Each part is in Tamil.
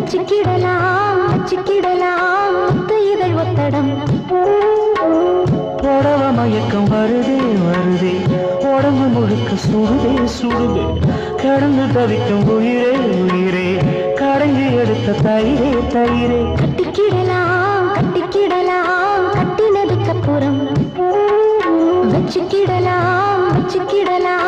வச்சுக்கிடலாம் வச்சுக்கிடலாம். இதழ் ஒத்தடம். புடவ மயக்கம் வருதே வருதே. உடம்பு முழுக்க சுடுதே சுடுதே. கடந்து தவிக்கும் உயிரே உயிரே. கடைஞ்சி எடுத்த தயிரே தயிரே. கட்டிக்கிடலாம் கட்டிக்கிடலாம். கட்டினதுக்கு அப்புறம். வச்சுக்கிடலாம் வச்சுக்கிடலாம்.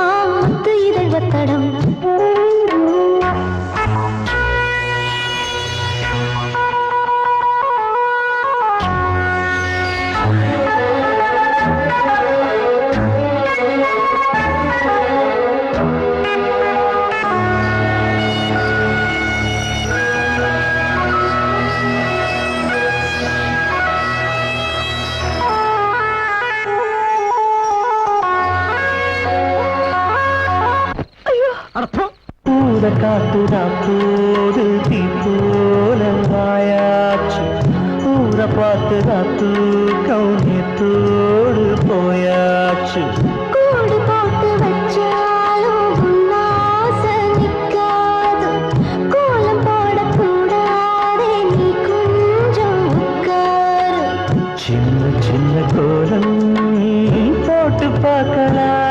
கோலம் போட்டு பார்க்கலாம்.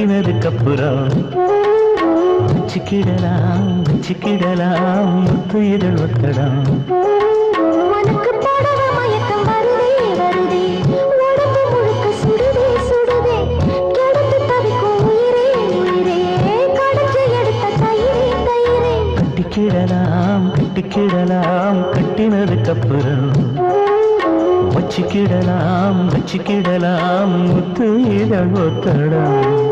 கட்டினதுக்கு அப்புறம் வச்சுக்கிடலாம் வச்சுக்கிடலாம் முத்து இதழ் ஒத்தடம் கட்டிக்கிடலாம் கட்டிக்கிடலாம் கட்டினதுக்கப்புறம் வச்சுக்கிடலாம் வச்சுக்கிடலாம் முத்து இதழ் ஒத்தடம்.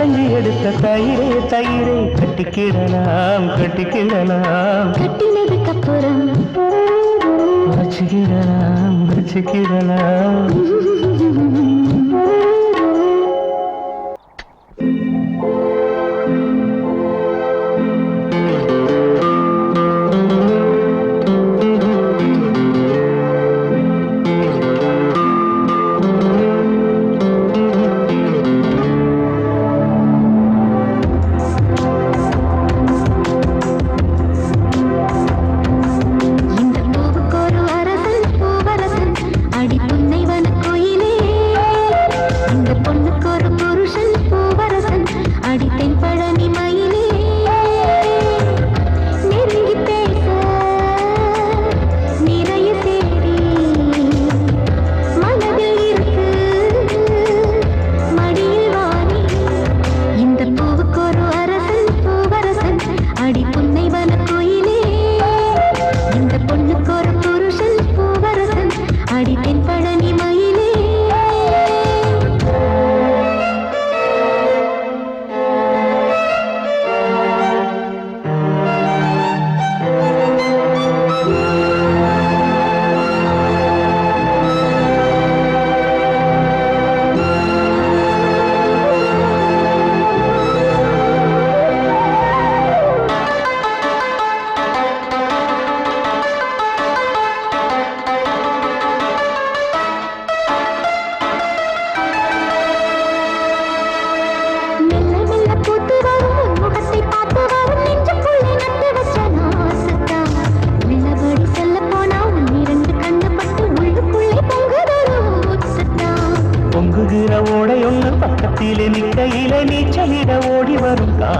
கடைஞ்சி எடுத்த தயிரே தயிரே கட்டிக்கிடலாம் கட்டிக்கிடலாம் கட்டினதுக்கு அப்புறம் வச்சுக்கிடலாம் வச்சுக்கிடலாம்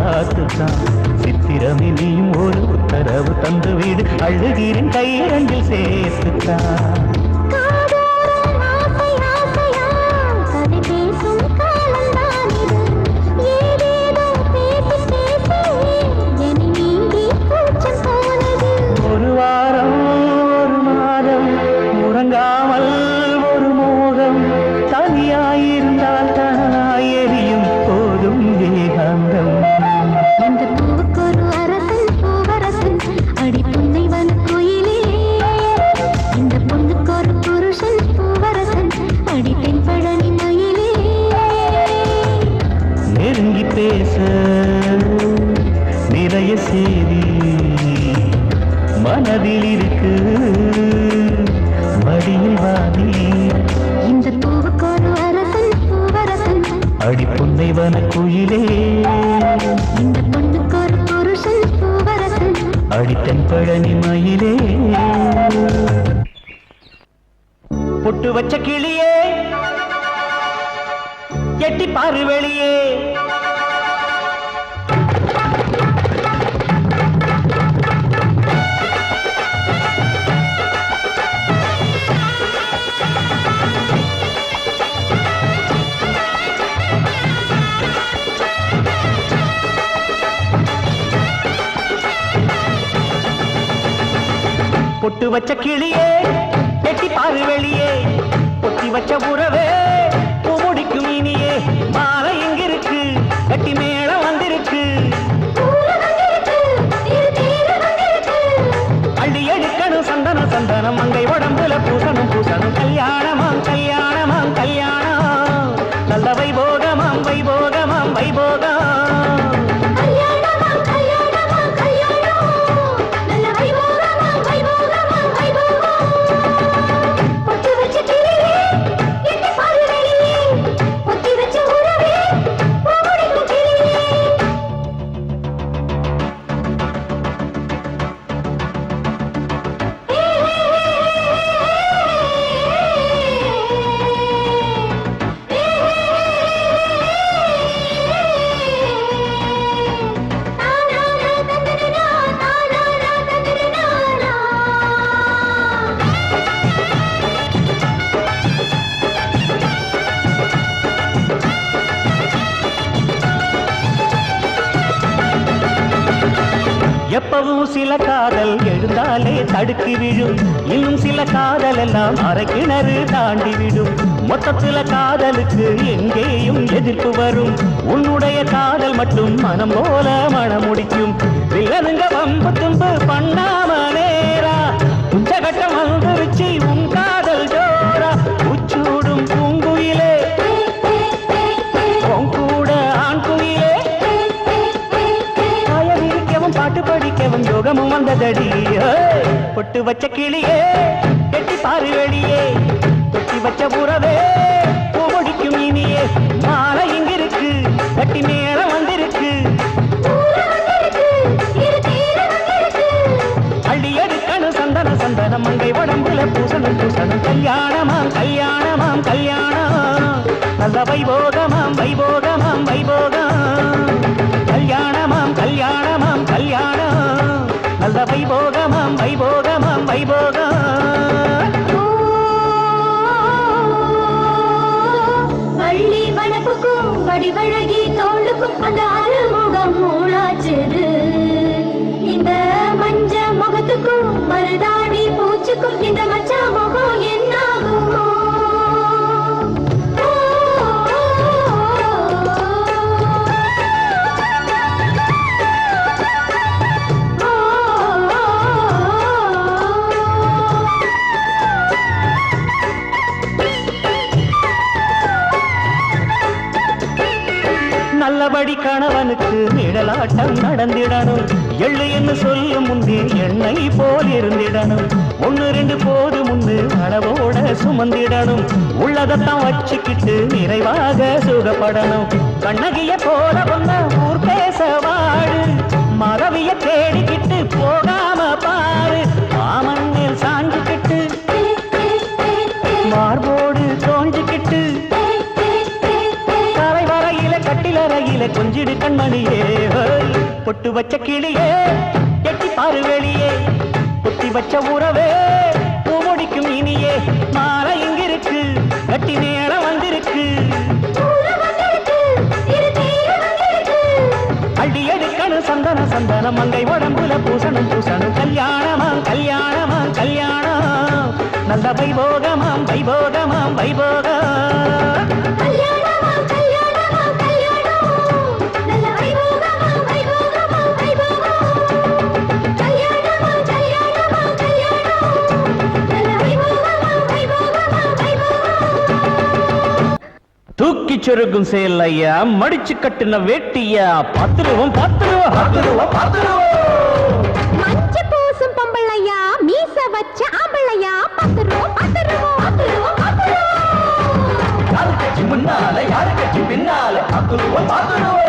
முட்டையிட காத்துத்தான். சித்திரமே நீயும் ஒரு உத்தரவு தந்துவிடு. அழுகிறேன் கையிரண்டில் சேர்த்துத்தான். மனதில் இருக்கு. மடியில் வாதி இந்த பூவுக்கொரு அரசன் பூவரசன். அடி புன்னைவன குயிலே இந்த பொண்ணுக்கொரு புருஷன் பூவரசன். அடித்தன் பழனி மயிலே. பொட்டு வச்ச கிளியே. எட்டி பாரு வெளியே. வச்ச கிளியே எட்டி பாரு வெளியே. பொத்தி வச்ச உறவே முடிக்கும் இனியே. மாலை எங்கிருக்கு கட்டி மேளம் வந்திருக்கு. அள்ளி எடுக்கணும் சந்தன சந்தனம் மங்கை உடம்புல எப்பவும் சில காதல் எழுந்தாலே தடுக்கி விழும் இன்னும் சில காதல் எல்லாம் அரை கிணறு தாண்டி விடும். மொத்தத்துல காதலுக்கு எங்கேயும் எதிர்ப்பு வரும். உன்னுடைய காதல் மட்டும் மனம் போல மனம் முடிக்கும். வில்லனுங்க வம்பு தும்பு பண்ணாம நேரா. உச்சகட்டம் வந்துருச்சு படிக்கவும் வந்ததடி. பொட்டு வச்ச கிளியே கெட்டி பாரு வெளியே. தொட்டி வச்ச புறவே பூமொழிக்கும் இனியே. மாலை இங்கிருக்கு கட்டி நேரம் வந்திருக்கு. அள்ளி எடுக்கணும் சந்தன சந்தனம் மங்கை உடம்புல பூசணும் பூசணும். கல்யாணமாம் கல்யாணமாம் கல்யாணம். நல்ல வைபோகமாம் வடிவழகி தோளுக்கும் அந்த அறுமுகம் மூளாச்சது இந்த மஞ்ச முகத்துக்கும் மருதாணி பூச்சுக்கும் இந்த மச்ச படி கணவனுக்கு நிழலாட்டம் நடந்திடணும். எள்ளு என்று சொல்லும் முன்னே எண்ணெய் போல் இருந்திடணும். ஒன்று ரெண்டு போது முன்னு அளவோட சுமந்திடணும். உள்ளதத்தான் வச்சுக்கிட்டு நிறைவாக சுகப்படணும். கண்ணகிய போல ஒன்ன ஊர் பேச வாழு மறவிய தே பொட்டு வச்ச கிளியே எட்டி பாரு வெளியே. பொத்தி வச்ச உறவே பூமுடிக்கும் இனியே. மாலை இங்கிருக்கு கட்டி நேரம் வந்திருக்கு. தூரம் வந்திருக்கு, அடி எடுக்கணும் சந்தன சந்தனம் மங்கை உடம்புல பூசணும் பூசணும். கல்யாணமா கல்யாணமா கல்யாணம். நல்ல வைபோகமாம் வைபோகமாம் வைபோகம். சொருகும் செயல் ஐயா மடிச்சு கட்டுன வேட்டியா? பத்துருவோம் பத்துருவோம் பத்துருவோம் பத்துருவோம் மஞ்ச பூசும் பொம்பளையா? மீச வச்ச ஆம்பளையா? யாரு கட்சி முன்னால யாரு கட்சி பின்னால? பத்துருவோம் பத்துருவோம்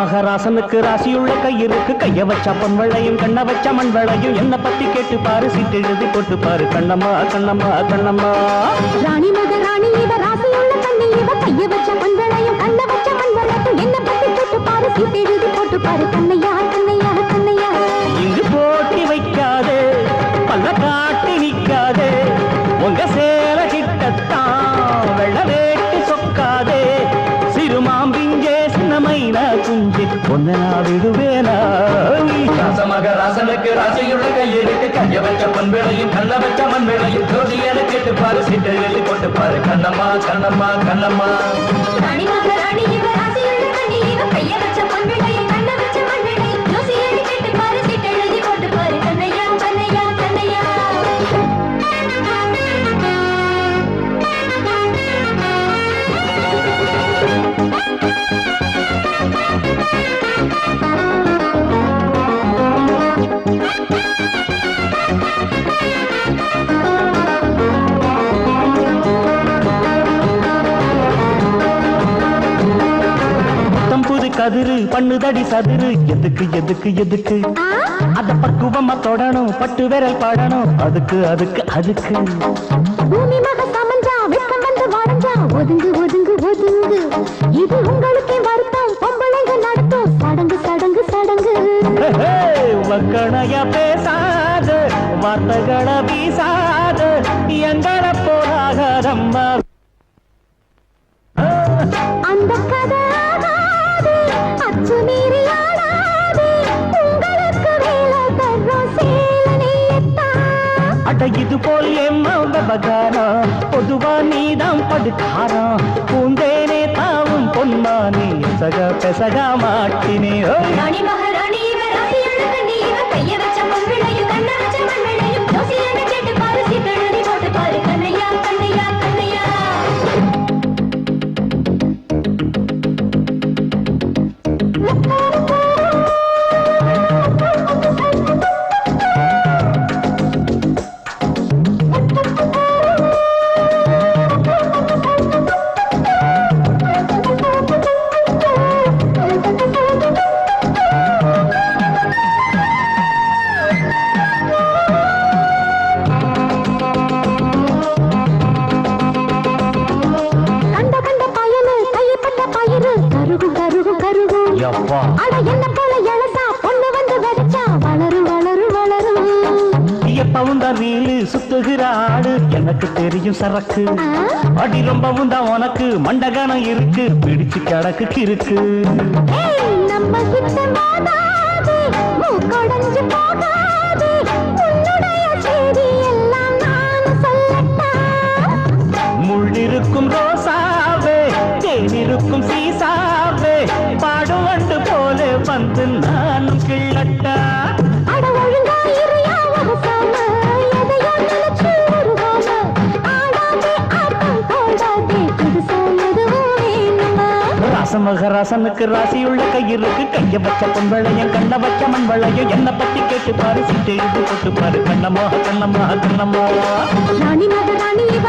மகராசனுக்கு ராசியுள்ள கையிருக்கு கைய வச்ச பொன் வளையும் கண்ண வச்ச மண் வளையும் என்ன பத்தி கேட்டு பாரு சீட்டு எழுதி போட்டு பாரு கண்ணம்மா கண்ணம்மா கண்ணம்மா. ராணி மக ராணி இவ ராசியுள்ள கண்ணி இவ கைய வச்ச பொன் வளையும் கண்ண வச்ச மண் வளையும் என்ன பத்தி கேட்டு பாரு சீட்டு எழுதி போட்டு பாரு கண்ணையா கண்ணையா விடுவேனா ராசமக ராசனுக்கு ராசியுள்ள கையிருக்கு கைய வச்ச பொன் வேளையும் கண்ண வச்ச மண் வேளையும் ஜோதி என கேட்டு பாரு சீட்டை எழுதி போட்டு பாரு கண்ணம்மா கண்ணம்மா கண்ணம்மா ராணி மக ராணி இவ ராசியுள்ள கைய வச்ச மண்களையும் கண்ண கதிரு பண்ணுதடி சதுரு எதுக்கு எதுக்கு எதுக்கு? அத பக்குவமா தொடணும் பட்டு விரல் படணும். அதுக்கு அதுக்கு அதுக்கு. பூமி மக சமஞ்சா வெப்பம் வந்து வரைஞ்சா ஒதுங்கு ஒதுங்கு ஒதுங்கு. இது உங்களுக்கே வருத்தம். பொம்பளைங்க நடத்தும். சடங்கு சடங்கு சடங்கு. வக்கணைய பேசாத. வார்த்தைகளை வீசாத. எங்களை அந்த அட இது போல் என்ன விவகாரம் பொதுவா நீதான் படுக்காரம் பூந்தேனே தாவும் பொன்மானே சக பெசக மாட்டினே. கண்ணையா கண்ணையா தெரியும் சரக்கு? அடி ரொம்பவும் தான் உனக்கு. மண்டகனம் இருக்கு. பிடிச்சு கிடக்கு நான் சொல்லட்டா? முள்ளிருக்கும் ரோசாவே தேனிருக்கும் சீசாவே பாடுவண்டு போல வந்து நானும் மகராசனுக்கு ராசியுள்ள கையிருக்கு கைய வச்ச பொன் வளையம் கண்ண வச்ச மண் வளையம் என்ன பத்தி கேட்டு பாரு சிட்டு இழுத்து போட்டு பாரு கண்ணமா கண்ணமா கண்ணமா. ராணி மகராணி இவ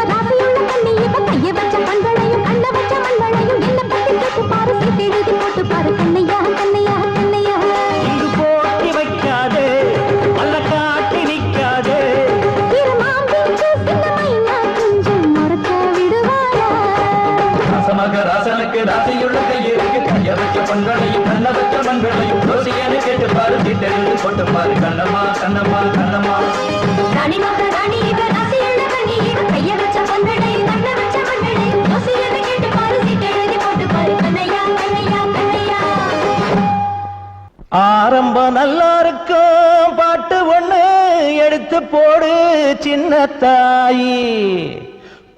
ராசியுள்ள கண்ண வச்ச மண்விடை யோசியனை கேட்டு பாரு சீட்டு எழுதி போட்டு பாரு கண்ணையா கண்ணையா கண்ணையா. ஆரம்பம் நல்லா இருக்கும் பாட்டு ஒண்ணு எடுத்து போடு சின்ன தாயி.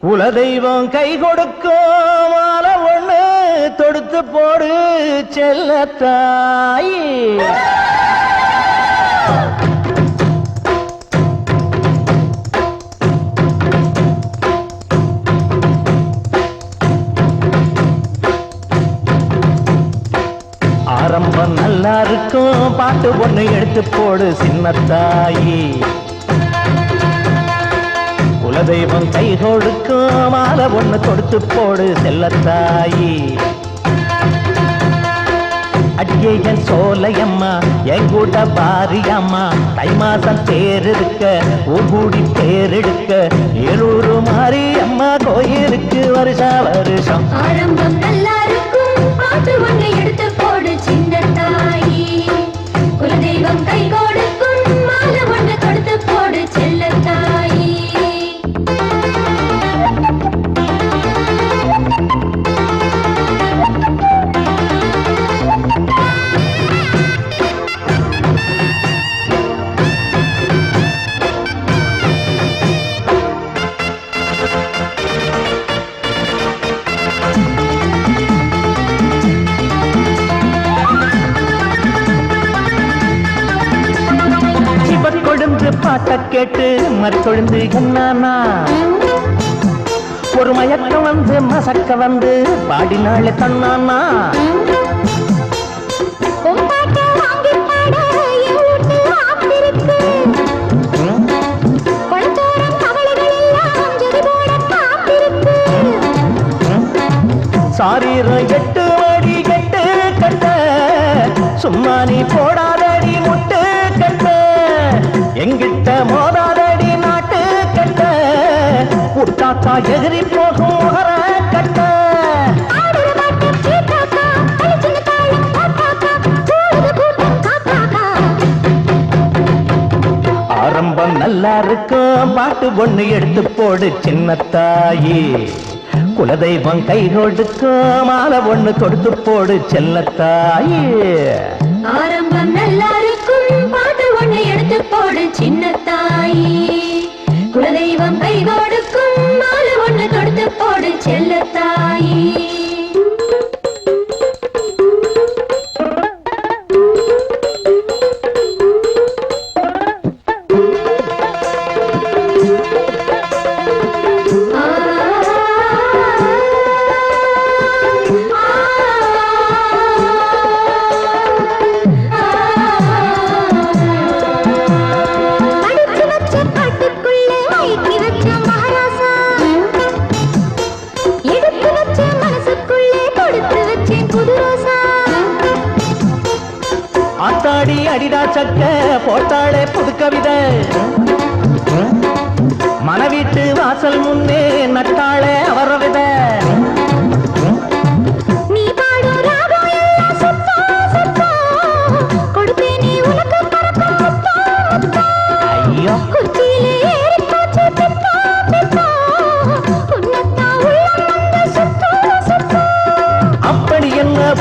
குலதெய்வம் கை கொடுக்கும். தொடுத்து போடு செல்ல தாய். ஆரம்பம் நல்லா இருக்கும். பாட்டு பொண்ணு எடுத்து போடு சின்ன தாயி. குலதெய்வம் கை கொடுக்கும். மாலை பொண்ணு கொடுத்து போடு செல்லத்தாயி அடியே என் சோலையம்மா என் கூட பாரியம்மா தை மாசம் தேரெடுக்க ஊகூடி தேரெடுக்க ஏழூரு மாரியம்மா கோயிலுக்கு வருஷா வருஷம். ஆரம்பம் எல்லாருக்கும் பாட்டு ஒன்று எடுத்து என்னானா ஒரு மயக்கம் வந்து மசக்க வந்து பாடினாள் தன்னானா சாரீரம் எட்டு அடி கட்டு கட்ட சும்மா நீ போடாதடி முட்டு கட்ட. எங்கிட்ட மோதாதடி கூட்டாத்தா எகிரி போகும் கட்ட. ஆரம்பம் நல்லா இருக்கும் பாட்டு ஒண்ணு எடுத்து போடு சின்ன தாயி குலதெய்வம் கை கொடுக்கும் மாலை ஒண்ணு கொடுத்து போடு செல்லத்தாயி. ஆரம்பம் நல்லா இருக்கும் பாட்டு ஒண்ணு எடுத்து போடு சின்ன தாயி குலதெய்வம் கை கொடுக்கும் ஒண்ணு செல்லத்தா? சக்க போட்டாளே புது கவிதை மனவீட்டு வாசல் முன்னே நட்டாளே அவர வித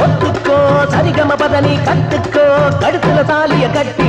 ஒத்துக்கோ? சரிகம பதனி கத்துக்கோ. తాలియ కట్టి